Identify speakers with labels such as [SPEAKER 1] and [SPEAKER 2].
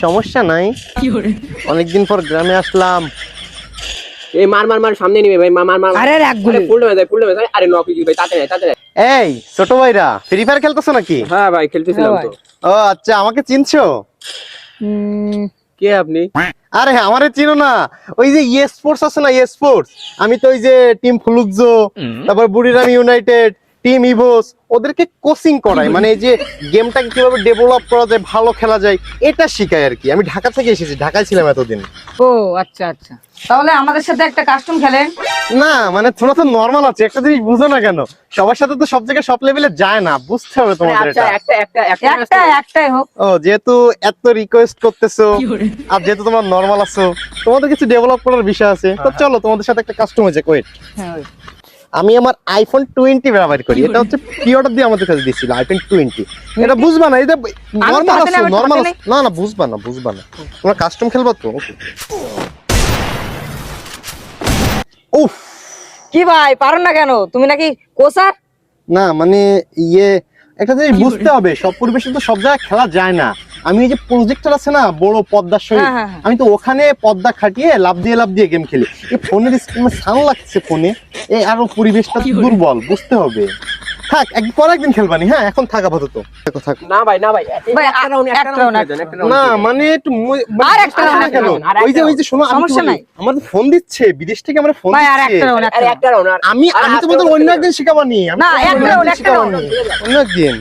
[SPEAKER 1] সমস্যা নাই। অনেকদিন পর গ্রামে আসলাম।
[SPEAKER 2] এই মার মার মার সামনে নিবে ভাই মার মার মার
[SPEAKER 3] আরে রাখ গুলি।
[SPEAKER 2] ফুল ড্যামেজ আরে নক কি ভাই তাতে নাই তাতে নাই
[SPEAKER 1] এই ছোট ভাইরা ফ্রি ফায়ার খেলতেছো নাকি?
[SPEAKER 2] হ্যাঁ ভাই খেলতেছিলাম
[SPEAKER 3] হ্যাঁ
[SPEAKER 2] তো।
[SPEAKER 1] ও আচ্ছা আমাকে চিনছো?
[SPEAKER 2] কে আপনি?
[SPEAKER 1] আরে হ্যাঁ, আমারে চিনো না। ওই যে ইয়ে স্পোর্টস আছে না ইয়ে স্পোর্টস আমি তো ওই যে টিম ফুলুকজো তারপর বুড়িরাম ইউনাইটেড টিম ইভোস ওদেরকে কোচিং করাই মানে এই যে গেমটাকে কীভাবে ডেভেলপ করা যায় ভালো খেলা যায় এটা শিখাই আর কি। আমি ঢাকা থেকে এসেছি ঢাকায় ছিলাম এতদিন।
[SPEAKER 3] ও আচ্ছা আচ্ছা। তাহলে আমাদের সাথে একটা কাস্টম খেলেন।
[SPEAKER 1] না মানে তোমরা তো নর্মাল আছে একটা জিনিস বুঝো না কেন? সবার সাথে তো সব জায়গায় সব লেভেলে যায় না বুঝতে হবে তোমাদের
[SPEAKER 2] আচ্ছা
[SPEAKER 1] এটা।
[SPEAKER 2] একটা একটা একটা
[SPEAKER 3] একটা একটাই হোক।
[SPEAKER 1] ও যেহেতু এত রিকোয়েস্ট করতেছো আর যেহেতু তোমরা নর্মাল আছো তোমাদের কিছু ডেভেলপ করার বিষয় আছে তো চলো তোমাদের সাথে একটা কাস্টম হয়েছে কোয়েট
[SPEAKER 3] হ্যাঁ।
[SPEAKER 1] আমি আমার আইফোন টোয়েন্টি ব্যবহার করি। এটা হচ্ছে প্রি অর্ডার দিয়ে আমাদের কাছে দিয়েছিল আইফোন টোয়েন্টি এটা বুঝবা না এটা নর্মাল আছো নর্মাল না না বুঝবা না বুঝবা না। তোমরা কাস্টম খেলবা তো? উফ।
[SPEAKER 3] কি ভাই পারো না কেন? তুমি নাকি কোসার?
[SPEAKER 1] না মানে ইয়ে একটা জিনিস বুঝতে হবে সব পরিবেশে তো সব জায়গায় খেলা যায় না। আমি এই যে প্রজেক্টর আছে না বড় পদ্মার সহিত
[SPEAKER 3] হ্যাঁ, হ্যাঁ, হ্যাঁ।
[SPEAKER 1] আমি তো ওখানে পর্দা খাটিয়ে লাভ দিয়ে লাভ দিয়ে গেম খেলি। এই ফোনের স্ক্রিনে সাউন্ড লাগছে ফোনে এই আরও পরিবেশটা দুর্বল বুঝতে হবে। থাক একদিন পরে একদিন খেলবানি হ্যাঁ এখন থাক আপাতত। থাকো থাকো।
[SPEAKER 2] না ভাই না ভাই
[SPEAKER 3] ভাই,
[SPEAKER 2] একটা রাউন্ড
[SPEAKER 3] একটা
[SPEAKER 2] একটা রাউন্ড
[SPEAKER 3] একটা
[SPEAKER 2] একটা round
[SPEAKER 1] না মানে একটু মানে
[SPEAKER 3] আর একটা
[SPEAKER 1] কেন? ওই যে ওই যে শোনো আমি
[SPEAKER 3] সমস্যা নাই।
[SPEAKER 1] আমার ফোন দিচ্ছে বিদেশ থেকে আমার ফোন
[SPEAKER 3] ভাই আর একটা
[SPEAKER 2] রাউন্ড
[SPEAKER 1] আমি আমি তোমাদের অন্য একদিন শিখাবানি।
[SPEAKER 3] না, একটা একটা।
[SPEAKER 1] অন্য একদিন।